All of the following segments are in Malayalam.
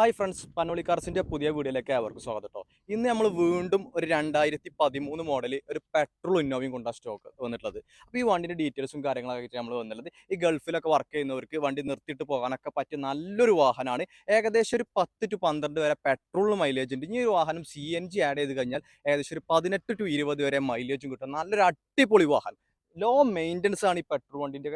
ഹായ് ഫ്രണ്ട്സ് പനോളി കാർസിന്റെ പുതിയ വീഡിയോയിലേക്ക് അവർക്ക് സ്വാഗതം കേട്ടോ ഇന്ന് നമ്മൾ വീണ്ടും ഒരു രണ്ടായിരത്തി പതിമൂന്ന് മോഡൽ ഒരു പെട്രോൾ ഇന്നോവയും കൊണ്ടാണ് സ്റ്റോക്ക് വന്നിട്ടുള്ളത്. അപ്പോൾ ഈ വണ്ടിന്റെ ഡീറ്റെയിൽസും കാര്യങ്ങളൊക്കെ നമ്മൾ വന്നിട്ടുള്ളത്. ഈ ഗൾഫിലൊക്കെ വർക്ക് ചെയ്യുന്നവർക്ക് വണ്ടി നിർത്തിയിട്ട് പോകാനൊക്കെ പറ്റിയ നല്ലൊരു വാഹനമാണ് ഏകദേശം ഒരു പത്ത് ടു പന്ത്രണ്ട് വരെ പെട്രോൾ മൈലേജ് ഉണ്ട്. ഈ ഒരു വാഹനം സി എൻ ജി ആഡ് ചെയ്ത് കഴിഞ്ഞാൽ ഏകദേശം ഒരു പതിനെട്ട് ടു ഇരുപത് വരെ മൈലേജും കിട്ടും. നല്ലൊരു അടിപൊളി വാഹനം. ലോ മെയിന്റനൻസ് ആണ് ഈ പെട്രോൾ വണ്ടിന്റെ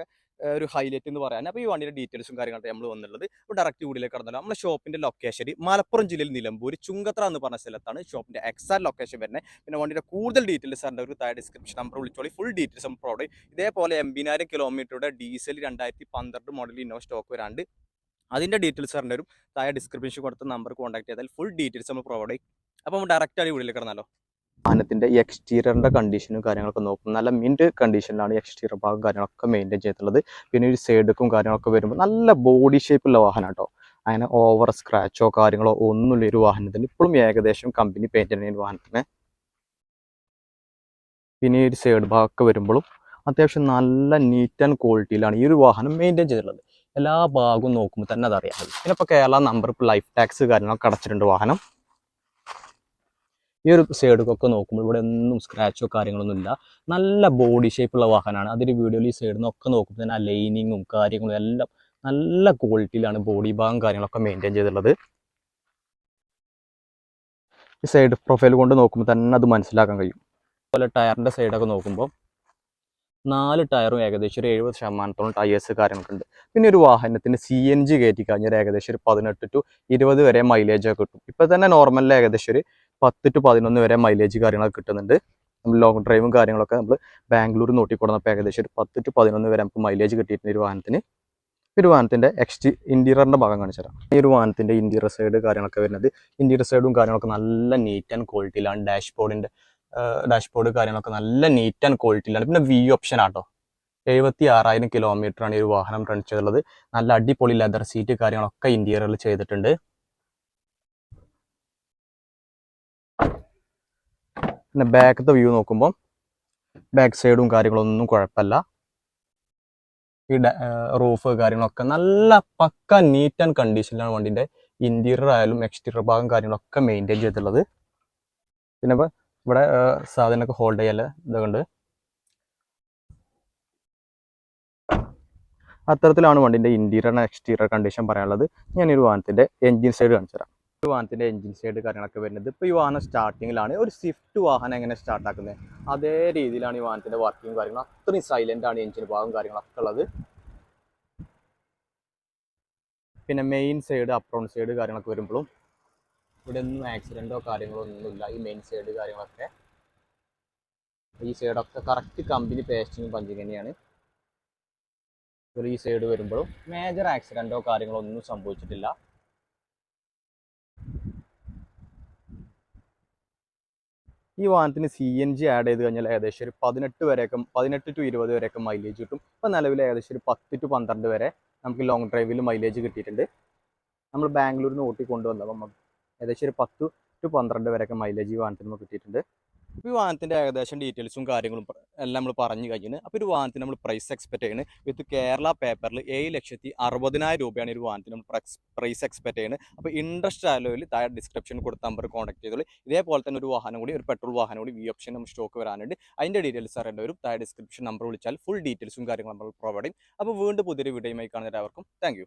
ഒരു ഹൈലൈറ്റ് എന്ന് പറയാൻ. അപ്പോൾ ഈ വണ്ടിയുടെ ഡീറ്റെയിൽസും കാര്യങ്ങളൊക്കെ നമ്മൾ വന്നുള്ളത് ഇപ്പോൾ ഡയറക്റ്റ് വീഡിയോയിലേക്ക് കടന്നല്ലോ. നമ്മുടെ ഷോപ്പിന്റെ ലൊക്കേഷൻ മലപ്പുറം ജില്ലയിൽ നിലമ്പൂർ ചുങ്കത്ര എന്ന് പറഞ്ഞ സ്ഥലത്താണ് ഷോപ്പിന്റെ എക്സാക്ട് ലൊക്കേഷൻ വരുന്നത് പിന്നെ വണ്ടിയുടെ കൂടുതൽ ഡീറ്റെയിൽസ് ഉണ്ട് ഒരു ഡിസ്ക്രിപ്ഷൻ നമ്പർ വിളിച്ചോളി. ഫുൾ ഡീറ്റെയിൽസ് നമ്മൾ പ്രൊവൈഡ് ഇതേപോലെ എൺപതിനായിരം കിലോമീറ്ററുടെ ഡീസൽ രണ്ടായിരത്തി പന്ത്രണ്ട് മോഡൽ ഇന്നോ സ്റ്റോക്ക് വരാണ്ട്. അതിന്റെ ഡീറ്റെയിൽസ് അറിഞ്ഞ ഒരു താഴെ ഡിസ്ക്രിപ്ഷൻ കൊടുത്ത നമ്പർ കോൺടാക്ട് ചെയ്താൽ ഫുൾ ഡീറ്റെയിൽസ് നമ്മൾ പ്രൊവൈഡ് ചെയ്യും. അപ്പോൾ ഡയറക്റ്റ് ആയി വീഡിയോയിലേക്ക് കടന്നാലോ? വാഹനത്തിന്റെ എക്സ്റ്റീരിയറിന്റെ കണ്ടീഷനും കാര്യങ്ങളൊക്കെ നോക്കും. നല്ല മിന്റ് കണ്ടീഷനിലാണ് എക്സ്റ്റീരിയർ ഭാഗം കാര്യങ്ങളൊക്കെ മെയിന്റെയിൻ ചെയ്തിട്ടുള്ളത്. പിന്നെ ഒരു സൈഡുക്കും കാര്യങ്ങളൊക്കെ വരുമ്പോൾ നല്ല ബോഡി ഷേപ്പുള്ള വാഹനം കേട്ടോ അങ്ങനെ ഓവർ സ്ക്രാച്ചോ കാര്യങ്ങളോ ഒന്നുമില്ല ഒരു വാഹനത്തിന്. ഇപ്പോഴും ഏകദേശം കമ്പനി പെയിന്റ് ചെയ്യുന്ന വാഹനത്തിന്. പിന്നെ ഒരു സൈഡ് ഭാഗമൊക്കെ വരുമ്പോഴും അത്യാവശ്യം നല്ല നീറ്റ് ആൻഡ് ക്വാളിറ്റിയിലാണ് ഈ ഒരു വാഹനം മെയിന്റെയിൻ ചെയ്തിട്ടുള്ളത്. എല്ലാ ഭാഗവും നോക്കുമ്പോൾ തന്നെ അതറിയാം. പിന്നെ ഇപ്പോൾ കേരള നമ്പർ ഇപ്പോൾ ലൈഫ് ടാക്സ് കാര്യങ്ങളൊക്കെ അടച്ചിട്ടുണ്ട് വാഹനം. ഈ ഒരു സൈഡൊക്കെ നോക്കുമ്പോൾ ഇവിടെ ഒന്നും സ്ക്രാച്ചോ കാര്യങ്ങളൊന്നും ഇല്ല. നല്ല ബോഡി ഷേപ്പുള്ള വാഹനമാണ്. അതിന്റെ വീഡിയോയിൽ ഈ സൈഡിൽ നിന്നൊക്കെ നോക്കുമ്പോൾ തന്നെ ആ ലൈനിങ്ങും കാര്യങ്ങളും എല്ലാം നല്ല ക്വാളിറ്റിയിലാണ് ബോഡി ഭാഗം കാര്യങ്ങളൊക്കെ മെയിന്റെയിൻ ചെയ്തിട്ടുള്ളത്. ഈ സൈഡ് പ്രൊഫൈൽ കൊണ്ട് നോക്കുമ്പോൾ തന്നെ അത് മനസ്സിലാക്കാൻ കഴിയും. അതുപോലെ ടയറിന്റെ സൈഡൊക്കെ നോക്കുമ്പോൾ നാല് ടയറും ഏകദേശം ഒരു എഴുപത് ശതമാനത്തോളം ടയേഴ്സ് കാര്യങ്ങളൊക്കെ പിന്നെ ഒരു വാഹനത്തിന് സി എൻ ജി കയറ്റി കഴിഞ്ഞാൽ ഏകദേശം ഒരു പതിനെട്ട് ടു ഇരുപത് വരെ മൈലേജ് ഒക്കെ കിട്ടും. ഇപ്പം തന്നെ നോർമലിൽ ഏകദേശം ഒരു പത്ത് ടു പതിനൊന്ന് വരെ മൈലേജ് കാര്യങ്ങളൊക്കെ കിട്ടുന്നുണ്ട്. നമ്മൾ ലോങ് ഡ്രൈവും കാര്യങ്ങളൊക്കെ നമ്മൾ ബാംഗ്ലൂർ നോട്ടിക്കൊടുന്നപ്പോൾ ഏകദേശം ഒരു പത്ത് ടു പതിനൊന്ന് വരെ നമുക്ക് മൈലേജ് കിട്ടിയിട്ടുണ്ട് ഒരു വാഹനത്തിന്. ഈ ഒരു വാഹനത്തിന്റെ എക്സ്റ്റി ഇന്റീരിയറിന്റെ ഭാഗം കാണിച്ചു തരാം. ഈ ഒരു വാഹനത്തിന്റെ ഇന്റീരിയർ സൈഡ് കാര്യങ്ങളൊക്കെ വരുന്നത്. ഇന്റീരിയർ സൈഡും കാര്യങ്ങളൊക്കെ നല്ല നീറ്റ് ആൻഡ് ക്വാളിറ്റിയിലാണ് ഡാഷ്ബോർഡിന്റെ ഡാഷ്ബോർഡ് കാര്യങ്ങളൊക്കെ നല്ല നീറ്റ് ആൻഡ് ക്വാളിറ്റിയിലാണ് പിന്നെ വി ഓപ്ഷൻ ആട്ടോ. എഴുപത്തി ആറായിരം കിലോമീറ്റർ ആണ് ഈ ഒരു വാഹനം റൺ ചെയ്തിട്ടുള്ളത് നല്ല അടിപൊളി ലെതർ സീറ്റ് കാര്യങ്ങളൊക്കെ ഇന്റീരിയറിൽ ചെയ്തിട്ടുണ്ട്. പിന്നെ ബാക്കത്തെ വ്യൂ നോക്കുമ്പോൾ ബാക്ക് സൈഡും കാര്യങ്ങളൊന്നും കുഴപ്പമില്ല ഈ റൂഫ് കാര്യങ്ങളൊക്കെ നല്ല പക്ക നീറ്റ് ആൻഡ് കണ്ടീഷനിലാണ് വണ്ടിന്റെ. ഇന്റീരിയർ ആയാലും എക്സ്റ്റീരിയർ ഭാഗം കാര്യങ്ങളൊക്കെ മെയിന്റെയിൻ ചെയ്തിട്ടുള്ളത്. പിന്നെ ഇവിടെ സാധനമൊക്കെ ഹോൾഡ് ചെയ്യാൻ ഇതുകൊണ്ട് അത്തരത്തിലാണ് വണ്ടിന്റെ ഇന്റീരിയർ ആൻഡ് എക്സ്റ്റീരിയർ കണ്ടീഷൻ പറയാനുള്ളത്. ഞാനൊരു വാഹനത്തിന്റെ എൻജിൻ സൈഡ് കാണിച്ചു തരാം വാഹനത്തിന്റെ എഞ്ചിൻ സൈഡ് കാര്യങ്ങളൊക്കെ വരുന്നത്. ഇപ്പോൾ ഈ വാഹനം സ്റ്റാർട്ടിങ്ങിലാണ് ഒരു സ്വിഫ്റ്റ് വാഹനം എങ്ങനെ സ്റ്റാർട്ടാക്കുന്നത് അതേ രീതിയിലാണ് ഈ വാഹനത്തിന്റെ വർക്കിംഗ് കാര്യങ്ങൾ അത്രയും സൈലന്റ് ആണ് എഞ്ചിൻ ഭാഗം കാര്യങ്ങളൊക്കെ ഉള്ളത്. പിന്നെ മെയിൻ സൈഡ് അപ്രോൺ സൈഡ് കാര്യങ്ങളൊക്കെ വരുമ്പോഴും ഇവിടെ ഒന്നും ആക്സിഡന്റോ കാര്യങ്ങളോ ഒന്നുമില്ല. ഈ മെയിൻ സൈഡ് കാര്യങ്ങളൊക്കെ. ഈ സൈഡൊക്കെ കറക്റ്റ് കമ്പനി പേസ്റ്റിങ്ങും പഞ്ചിങ് തന്നെയാണ്. ഈ സൈഡ് വരുമ്പോഴും മേജർ ആക്സിഡന്റോ കാര്യങ്ങളോ ഒന്നും സംഭവിച്ചിട്ടില്ല. ഈ വാഹനത്തിന് സി എൻ ജി ആഡ് ചെയ്ത് കഴിഞ്ഞാൽ ഏകദേശം ഒരു പതിനെട്ട് വരെയൊക്കെ പതിനെട്ട് ടു ഇരുപത് വരെയൊക്കെ മൈലേജ് കിട്ടും. ഇപ്പം നിലവിൽ ഏകദേശം ഒരു പത്ത് ടു പന്ത്രണ്ട് വരെ നമുക്ക് ലോങ് ഡ്രൈവിൽ മൈലേജ് കിട്ടിയിട്ടുണ്ട്. നമ്മൾ ബാംഗ്ലൂരിൽ നിന്ന് ഓട്ടി കൊണ്ടുവന്നപ്പോൾ നമുക്ക് ഏകദേശം ഒരു പത്ത് ടു പന്ത്രണ്ട് വരെയൊക്കെ മൈലേജ് ഈ വാഹനത്തിന് കിട്ടിയിട്ടുണ്ട്. ഈ വാഹനത്തിന്റെ ഏകദേശം ഡീറ്റെയിൽസും കാര്യങ്ങളും എല്ലാം നമ്മൾ പറഞ്ഞു കഴിഞ്ഞു അപ്പോൾ ഒരു വാഹനത്തിന് നമ്മൾ പ്രൈസ് എക്സ്പെക്ട് ചെയ്യുന്നത് വിത്ത് കേരള പേപ്പറിൽ ഏഴ് ലക്ഷത്തി അറുപതിനായിരം രൂപയാണ് ഒരു വാഹനത്തിന് നമ്മൾ പ്രൈസ് എക്സ്പെക്ട് ചെയ്യുന്നത് അപ്പോൾ ഇൻട്രസ്റ്റ് ആലോയിൽ താഴെ ഡിസ്ക്രിപ്ഷൻ കൊടുത്ത നമ്പർ കോൺടാക്ട് ചെയ്തോളൂ. ഇതേപോലെ തന്നെ ഒരു വാഹനം കൂടി ഒരു പെട്രോൾ വാഹനം കൂടി വി ഓപ്ഷൻ നമ്മൾ സ്റ്റോക്ക് വരാനുണ്ട്. അതിന്റെ ഡീറ്റെയിൽസ് അറിയേണ്ടവരും താഴെ ഡിസ്ക്രിപ്ഷൻ നമ്പർ വിളിച്ചാൽ ഫുൾ ഡീറ്റെയിൽസും കാര്യങ്ങളും നമ്മൾ പ്രൊവൈഡ് ചെയ്യും. അപ്പോൾ വീണ്ടും പുതിയൊരു വീഡിയോയുമായി കാണുന്നവരാവർക്കും താങ്ക്